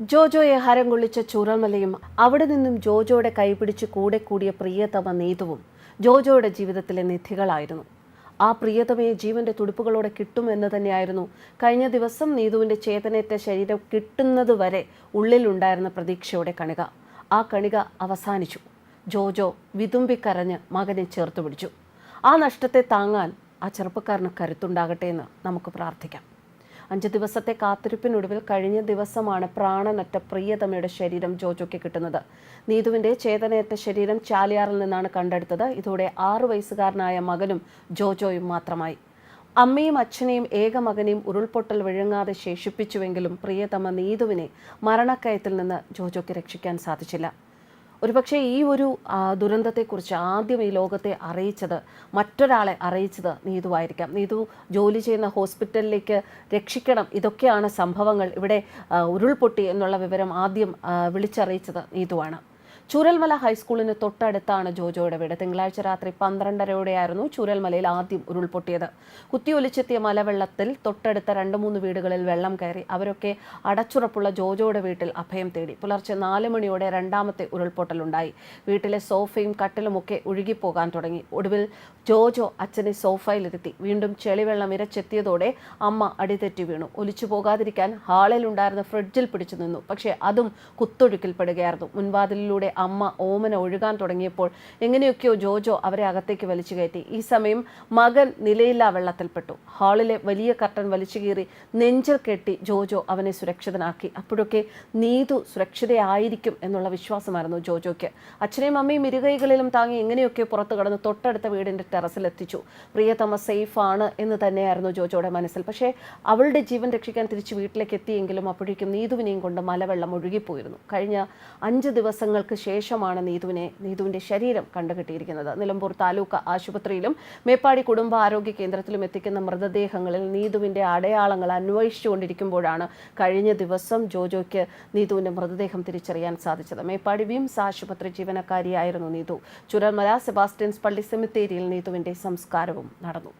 ജോജോയെ ഹരം കൊള്ളിച്ച ചൂരൽമലയും അവിടെ നിന്നും ജോജോയുടെ കൈപിടിച്ച് കൂടെ കൂടിയ പ്രിയതമ നീതുവും ജോജോയുടെ ജീവിതത്തിലെ നിധികളായിരുന്നു. ആ പ്രിയതമയെ ജീവന്റെ തുടിപ്പുകളോടെ കിട്ടുമെന്ന് തന്നെയായിരുന്നു കഴിഞ്ഞ ദിവസം നീതുവിന്റെ ചേതനേറ്റ ശരീരം കിട്ടുന്നതുവരെ ഉള്ളിലുണ്ടായിരുന്ന പ്രതീക്ഷയുടെ കണിക. ആ കണിക അവസാനിച്ചു. ജോജോ വിതുമ്പിക്കരഞ്ഞ് മകനെ ചേർത്ത് പിടിച്ചു. ആ നഷ്ടത്തെ താങ്ങാൻ ആ ചെറുപ്പക്കാരന് കരുത്തുണ്ടാകട്ടെ എന്ന് നമുക്ക് പ്രാർത്ഥിക്കാം. അഞ്ച് ദിവസത്തെ കാത്തിരിപ്പിനൊടുവിൽ കഴിഞ്ഞ ദിവസമാണ് പ്രാണനറ്റ പ്രിയതമയുടെ ശരീരം ജോജോയ്ക്ക് കിട്ടുന്നത്. നീതുവിന്റെ ചേതനയറ്റ ശരീരം ചാലിയാറിൽ നിന്നാണ് കണ്ടെടുത്തത്. ഇതോടെ ആറു വയസ്സുകാരനായ മകനും ജോജോയും മാത്രമായി. അമ്മയും അച്ഛനെയും ഏക മകനെയും ഉരുൾപൊട്ടൽ വിഴുങ്ങാതെ ശേഷിപ്പിച്ചുവെങ്കിലും പ്രിയതമ നീതുവിനെ മരണക്കയത്തിൽ നിന്ന് ജോജോയ്ക്ക് രക്ഷിക്കാൻ സാധിച്ചില്ല. ഒരുപക്ഷെ ഈ ഒരു ദുരന്തത്തെക്കുറിച്ച് ആദ്യം ഈ ലോകത്തെ അറിയിച്ചത് മറ്റൊരാളെ അറിയിച്ചത് നീതുവായിരിക്കാം. നീതു ജോലി ചെയ്യുന്ന ഹോസ്പിറ്റലിലേക്ക് രക്ഷിക്കണം. ഇതൊക്കെയാണ് സംഭവങ്ങൾ. ഇവിടെ ഉരുൾപൊട്ടി എന്നുള്ള വിവരം ആദ്യം വിളിച്ചറിയിച്ചത് നീതുവാണ്. ചൂരൽമല ഹൈസ്കൂളിന് തൊട്ടടുത്താണ് ജോജോയുടെ വീട്. തിങ്കളാഴ്ച രാത്രി പന്ത്രണ്ടരയോടെയായിരുന്നു ചൂരൽമലയിൽ ആദ്യം ഉരുൾപൊട്ടിയത്. കുത്തിയൊലിച്ചെത്തിയ മലവെള്ളത്തിൽ തൊട്ടടുത്ത രണ്ട് മൂന്ന് വീടുകളിൽ വെള്ളം കയറി അവരൊക്കെ അടച്ചുറപ്പുള്ള ജോജോയുടെ വീട്ടിൽ അഭയം തേടി. പുലർച്ചെ നാല് മണിയോടെ രണ്ടാമത്തെ ഉരുൾപൊട്ടലുണ്ടായി. വീട്ടിലെ സോഫയും കട്ടിലുമൊക്കെ ഒഴുകിപ്പോകാൻ തുടങ്ങി. ഒടുവിൽ ജോജോ അച്ഛനെ സോഫയിലിരുത്തി വീണ്ടും ചെളിവെള്ളം ഇരച്ചെത്തിയതോടെ അമ്മ അടിതെറ്റി വീണു. ഒലിച്ചു പോകാതിരിക്കാൻ ഹാളിലുണ്ടായിരുന്ന ഫ്രിഡ്ജിൽ പിടിച്ചു നിന്നു. പക്ഷേ അതും കുത്തൊഴുക്കിൽപ്പെടുകയായിരുന്നു. മുൻവാതിലിലൂടെ അമ്മ ഓമന ഒഴുകാൻ തുടങ്ങിയപ്പോൾ എങ്ങനെയൊക്കെയോ ജോജോ അവരെ അകത്തേക്ക് വലിച്ചു കയറ്റി. ഈ സമയം മകൻ നിലയില്ലാ വെള്ളത്തിൽപ്പെട്ടു. ഹാളിലെ വലിയ കർട്ടൻ വലിച്ചു കീറി നെഞ്ചിൽ കെട്ടി ജോജോ അവനെ സുരക്ഷിതനാക്കി. അപ്പോഴൊക്കെ നീതു സുരക്ഷിതയായിരിക്കും എന്നുള്ള വിശ്വാസമായിരുന്നു ജോജോയ്ക്ക്. അച്ഛനെയും അമ്മയും ഇരുകൈകളിലും താങ്ങി എങ്ങനെയൊക്കെ പുറത്തു കടന്ന് തൊട്ടടുത്ത വീടിന്റെ ടെറസിൽ എത്തിച്ചു. പ്രിയതമ സേഫ് ആണ് എന്ന് തന്നെയായിരുന്നു ജോജോയുടെ മനസ്സിൽ. പക്ഷേ അവളുടെ ജീവൻ രക്ഷിക്കാൻ തിരിച്ച് വീട്ടിലേക്ക് എത്തിയെങ്കിലും അപ്പോഴേക്കും നീതുവിനെയും കൊണ്ട് മലവെള്ളം ഒഴുകിപ്പോയിരുന്നു. കഴിഞ്ഞ അഞ്ച് ദിവസങ്ങൾക്ക് ശേഷമാണ് നീതുവിനെ നീതുവിന്റെ ശരീരം കണ്ടുകിട്ടിയിരിക്കുന്നത്. നിലമ്പൂർ താലൂക്ക് ആശുപത്രിയിലും മേപ്പാടി കുടുംബാരോഗ്യ കേന്ദ്രത്തിലും എത്തിക്കുന്ന മൃതദേഹങ്ങളിൽ നീതുവിന്റെ അടയാളങ്ങൾ അന്വേഷിച്ചുകൊണ്ടിരിക്കുമ്പോഴാണ് കഴിഞ്ഞ ദിവസം ജോജോയ്ക്ക് നീതുവിന്റെ മൃതദേഹം തിരിച്ചറിയാൻ സാധിച്ചത്. മേപ്പാടി വിംസ് ആശുപത്രി ജീവനക്കാരിയായിരുന്നു നീതു. ചുരൽമല സെബാസ്റ്റ്യൻസ് പള്ളി സെമിത്തേരിയിൽ നീതുവിന്റെ സംസ്കാരവും നടന്നു.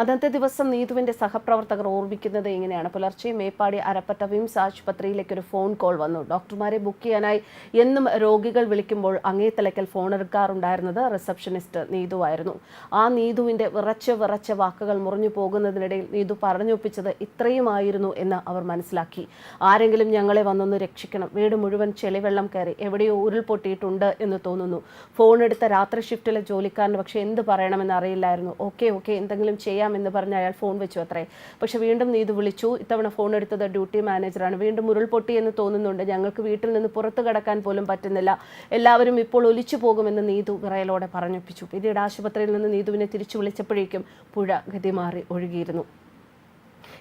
അന്നത്തെ ദിവസം നീതുവിന്റെ സഹപ്രവർത്തകർ ഓർമ്മിക്കുന്നത് ഇങ്ങനെയാണ് പുലർച്ചെ മേപ്പാടി അരപ്പറ്റ വിംസ് ആശുപത്രിയിലേക്ക് ഒരു ഫോൺ കോൾ വന്നു. ഡോക്ടർമാരെ ബുക്ക് ചെയ്യാനായി എന്നും രോഗികൾ വിളിക്കുമ്പോൾ അങ്ങേ തലയ്ക്കൽ ഫോൺ എടുക്കാറുണ്ടായിരുന്നത് റിസപ്ഷനിസ്റ്റ് നീതു ആയിരുന്നു. ആ നീതുവിന്റെ വിറച്ച് വിറച്ച വാക്കുകൾ മുറിഞ്ഞു പോകുന്നതിനിടയിൽ നീതു പറഞ്ഞൊപ്പിച്ചത് ഇത്രയുമായിരുന്നു എന്ന് അവർ മനസ്സിലാക്കി. ആരെങ്കിലും ഞങ്ങളെ വന്നൊന്ന് രക്ഷിക്കണം. വീട് മുഴുവൻ ചെളിവെള്ളം കയറി എവിടെയോ ഉരുൾപൊട്ടിയിട്ടുണ്ട് എന്ന് തോന്നുന്നു. ഫോൺ എടുത്ത രാത്രി ഷിഫ്റ്റിലെ ജോലിക്കാരന് പക്ഷെ എന്ത് പറയണമെന്ന് അറിയില്ലായിരുന്നു. ഓക്കെ ഓക്കെ എന്തെങ്കിലും ചെയ്യാമെന്ന് പറഞ്ഞ് അയാൾ ഫോൺ വെച്ചു അത്രേ. പക്ഷെ വീണ്ടും നീതു വിളിച്ചു. ഇത്തവണ ഫോൺ എടുത്തത് ഡ്യൂട്ടി മാനേജറാണ്. വീണ്ടും ഉരുൾപൊട്ടി എന്ന് തോന്നുന്നുണ്ട്. ഞങ്ങൾക്ക് വീട്ടിൽ നിന്ന് പുറത്തു കടക്കാൻ പോലും പറ്റുന്നില്ല. എല്ലാവരും ഇപ്പോൾ ഒലിച്ചു പോകുമെന്ന് നീതു വിറയലോടെ പറഞ്ഞൊപ്പിച്ചു. പിന്നീട് ആശുപത്രിയിൽ നിന്ന് നീതുവിനെ തിരിച്ചു വിളിച്ചപ്പോഴേക്കും പുഴ ഗതിമാറി ഒഴുകിയിരുന്നു.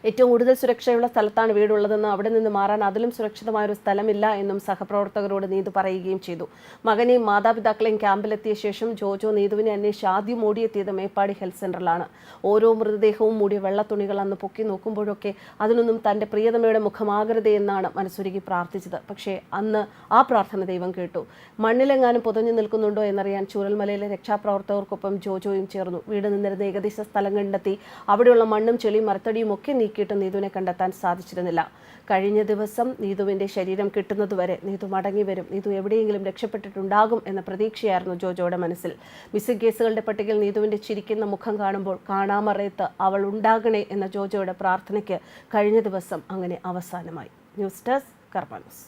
ഏറ്റവും കൂടുതൽ സുരക്ഷയുള്ള സ്ഥലത്താണ് വീടുള്ളതെന്നും അവിടെ നിന്ന് മാറാൻ അതിലും സുരക്ഷിതമായ ഒരു സ്ഥലമില്ല എന്നും സഹപ്രവർത്തകരോട് നീതു പറയുകയും ചെയ്തു. മകനെയും മാതാപിതാക്കളെയും ക്യാമ്പിലെത്തിയ ശേഷം ജോജോ നീതുവിനെ അന്വേഷിച്ച് ആദ്യം ഓടിയെത്തിയത് മേപ്പാടി ഹെൽത്ത് സെന്ററിലാണ്. ഓരോ മൃതദേഹവും മൂടിയ വെള്ളത്തുണികൾ അന്ന് പൊക്കി നോക്കുമ്പോഴൊക്കെ അതിനൊന്നും തന്റെ പ്രിയതമയുടെ മുഖമാകരുതേ എന്നാണ് മനസ്സുരുകി പ്രാർത്ഥിച്ചത്. പക്ഷേ അന്ന് ആ പ്രാർത്ഥന ദൈവം കേട്ടു. മണ്ണിലെങ്ങാനും പുതഞ്ഞു നിൽക്കുന്നുണ്ടോ എന്നറിയാൻ ചൂരൽമലയിലെ രക്ഷാപ്രവർത്തകർക്കൊപ്പം ജോജോയും ചേർന്നു. വീട് നിന്നിരുന്ന ഏകദേശ സ്ഥലം കണ്ടെത്തി. അവിടെയുള്ള മണ്ണും ചെളിയും മരത്തടിയും ഒക്കെ നീക്കിയിട്ട് നീതുവിനെ കണ്ടെത്താൻ സാധിച്ചിരുന്നില്ല. കഴിഞ്ഞ ദിവസം നീതുവിന്റെ ശരീരം കിട്ടുന്നതുവരെ നീതു മടങ്ങി വരും. നീതു എവിടെയെങ്കിലും രക്ഷപ്പെട്ടിട്ടുണ്ടാകും എന്ന പ്രതീക്ഷയായിരുന്നു ജോജോയുടെ മനസ്സിൽ. മിസ്സിംഗ് കേസുകളുടെ പട്ടികയിൽ നീതുവിന്റെ ചിരിക്കുന്ന മുഖം കാണുമ്പോൾ കാണാമറയത്ത് അവൾ ഉണ്ടാകണേ എന്ന ജോജോയുടെ പ്രാർത്ഥനയ്ക്ക് കഴിഞ്ഞ ദിവസം അങ്ങനെ അവസാനമായി. News desk കർമാനസ്